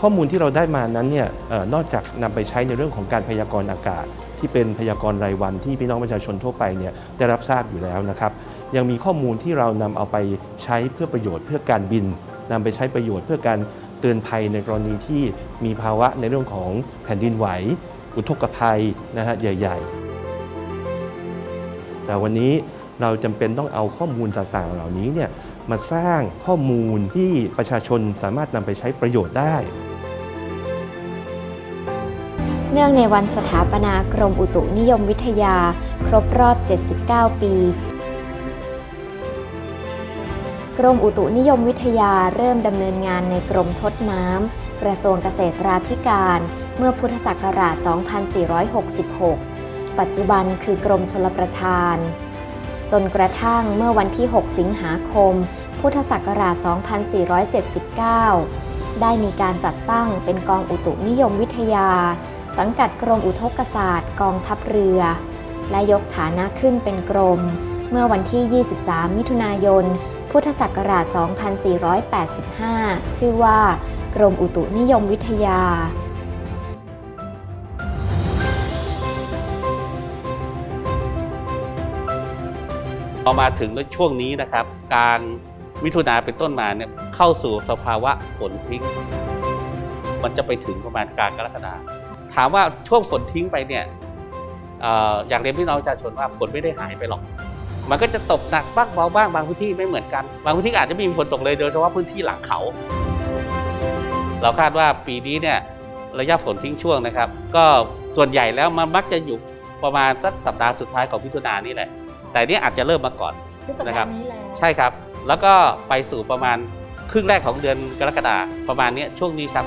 ข้อมูลที่เราได้มานั้นเนี่ยออนอกจากนำไปใช้ในเรื่องของการพยากรณ์อากาศ ที่เป็นพยากรณ์รายวันที่พี่น้องประชาชนทั่วไปเนี่ยได้รับทราบอยู่แล้วนะครับ ยังมีข้อมูลที่เรานำเอาไปใช้เพื่อประโยชน์ เพื่อการบินนำไปใช้ประโยชน์เพื่อการเตือนภัยในกรณีที่มีภาวะในเรื่องของแผ่นดินไหว อุทกภัยนะฮะใหญ่ ๆ แต่วันนี้ เราจำเป็นต้องเอาข้อมูลต่างๆ เหล่านี้เนี่ยมาสร้างข้อมูลที่ประชาชนสามารถนำไปใช้ประโยชน์ได้ เนื่องในวันสถาปนากรมอุตุนิยมวิทยา ครบรอบ 79 ปี กรมอุตุนิยมวิทยาเริ่มดำเนินงานในกรมทดน้ำกระทรวงเกษตราธิการ เมื่อพุทธศักราช 2466 ปัจจุบันคือกรมชลประทาน จนกระทั่งเมื่อวันที่ 6 สิงหาคม พุทธศักราช 2479 ได้มีการจัดตั้งเป็นกองอุตุนิยมวิทยา สังกัดกรมอุทกศาสตร์กองทัพเรือ และยกฐานะขึ้นเป็นกรม เมื่อวันที่ 23 มิถุนายน พุทธศักราช 2485 ชื่อว่า กรมอุตุนิยมวิทยา พอมาถึงในช่วงนี้นะครับกลางมิถุนาเป็นต้นมาเนี่ยเข้าสู่สภาวะฝนทิ้ง มันจะไปถึงประมาณกลางกรกฎาถามว่าช่วงฝนทิ้งไปเนี่ยอยากเรียนพี่น้องประชาชนว่าฝนไม่ได้หายไปหรอก มันก็จะตกหนักบ้างเบาบ้างบางพื้นที่ไม่เหมือนกัน บางพื้นที่อาจจะมีฝนตกเลยโดยเฉพาะพื้นที่หลังเขา เราคาดว่าปีนี้เนี่ยระยะฝนทิ้งช่วงนะครับ ก็ส่วนใหญ่แล้วมันมักจะอยู่ประมาณสักสัปดาห์สุดท้ายของมิถุนานี่แหละ แต่เนี่ยอาจจะเริ่มมาก่อน คือสัปนะครัดาบห์นี้แล้ว ใช่ครับ แล้วก็ไปสู่ประมาณครึ่งแรกของเดือนกรกฎาประมาณเนี้ยช่วงนี้ครับ